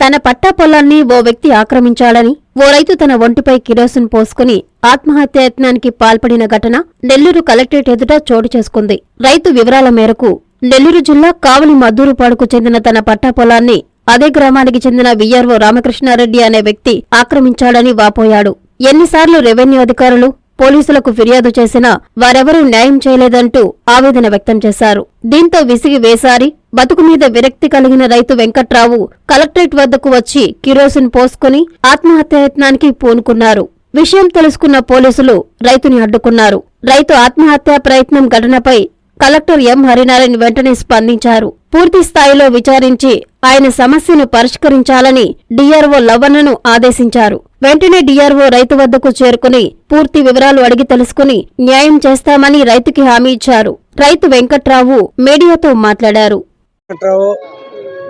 తన పట్టా పొలాన్ని ఓ వ్యక్తి ఆక్రమించాడని ఓ రైతు తన ఒంటిపై కిరోసిన్ పోసుకుని ఆత్మహత్యాయత్నానికి పాల్పడిన ఘటన నెల్లూరు కలెక్టరేట్ ఎదుట చోటు చేసుకుంది. రైతు వివరాల మేరకు నెల్లూరు జిల్లా కావలి మద్దూరుపాడుకు చెందిన తన పట్టా పొలాన్ని అదే గ్రామానికి చెందిన విఆర్ఓ రామకృష్ణారెడ్డి అనే వ్యక్తి ఆక్రమించాడని వాపోయాడు. ఎన్నిసార్లు రెవెన్యూ అధికారులు పోలీసులకు ఫిర్యాదు చేసినా వారెవరూ న్యాయం చేయలేదంటూ ఆవేదన వ్యక్తం చేశారు. దీంతో విసిగి వేసారి బతుకు మీద విరక్తి కలిగిన రైతు వెంకట్రావు కలెక్టరేట్ వద్దకు వచ్చి కిరోసిన్ పోసుకుని ఆత్మహత్యాయత్నానికి పూనుకున్నారు. విషయం తెలుసుకున్న పోలీసులు రైతుని అడ్డుకున్నారు. రైతు ఆత్మహత్యా ప్రయత్నం ఘటనపై కలెక్టర్ ఎం హరినారాయణ వెంటనే స్పందించారు. పూర్తి స్థాయిలో విచారించి ఆయన సమస్యను పరిష్కరించాలని డీఆర్ఓ లవణను ఆదేశించారు. వెంటనే డీఆర్ఓ రైతు వద్దకు చేరుకుని పూర్తి వివరాలు అడిగి తెలుసుకుని న్యాయం చేస్తామని రైతుకి హామీ ఇచ్చారు. రైతు వెంకట్రావు మీడియాతో మాట్లాడారు.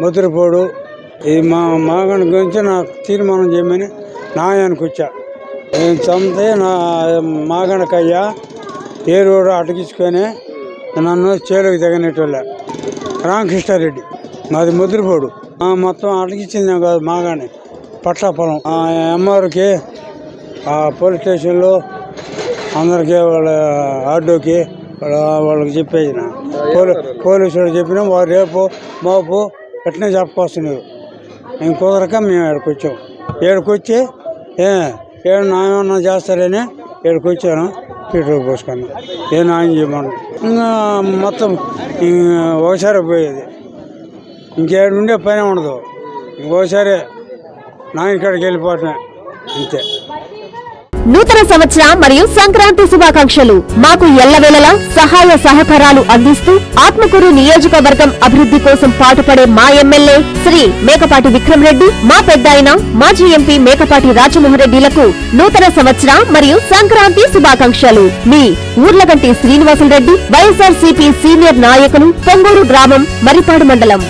ముద్రపోడు. ఈ మా మాగని గురించి నాకు తీర్మానం చేయమని నాయానికి వచ్చా. నేను చంపితే నా మాగనకయ్యా ఏరు అటగించుకొని నన్ను చేలోకి తగినట్టులే రామకృష్ణారెడ్డి. మాది ముద్రపోడు. మొత్తం అటగించింది కాదు మాగాని. పట్ల పొలం ఎంఆర్కి ఆ పోలీస్ స్టేషన్లో అందరికీ వాళ్ళ ఆటోకి వాళ్ళ వాళ్ళకి చెప్పేసిన. పోలీ పోలీసులు చెప్పినా వారు రేపు మాపు ఎట్నే చెప్పుకొస్తున్నారు. మేము కుదరక మేము ఇక్కడికి వచ్చాం. ఇక్కడికి వచ్చి ఏ ఏడు చేస్తారని ఇక్కడికి వచ్చాను. పెట్రోల్ పోసుకున్నాం ఏ నాయం చేయమన్నా ఇంకా మొత్తం ఇంకా ఒకసారి పోయేది. ఇంకేడుండే పైన ఉండదు. ఇంకోసారి నాయన కాడికి వెళ్ళిపోవటమే. అంతే. నూతన సంవత్సర మరియు సంక్రాంతి శుభాకాంక్షలు. మాకు ఎల్లవేళలా సహాయ సహకారాలు అందిస్తూ ఆత్మకూరు నియోజకవర్గం అభివృద్ధి కోసం పాటుపడే మా ఎమ్మెల్యే శ్రీ మేకపాటి విక్రమ్ రెడ్డి మా పెద్దాయన మాజీ ఎంపీ మేకపాటి రాజమోహన్ నూతన సంవత్సర మరియు సంక్రాంతి శుభాకాంక్షలు. మీ ఊర్లగంటి శ్రీనివాసులు రెడ్డి వైఎస్ఆర్ సీనియర్ నాయకులు పొంగూరు గ్రామం మరిపాడు మండలం.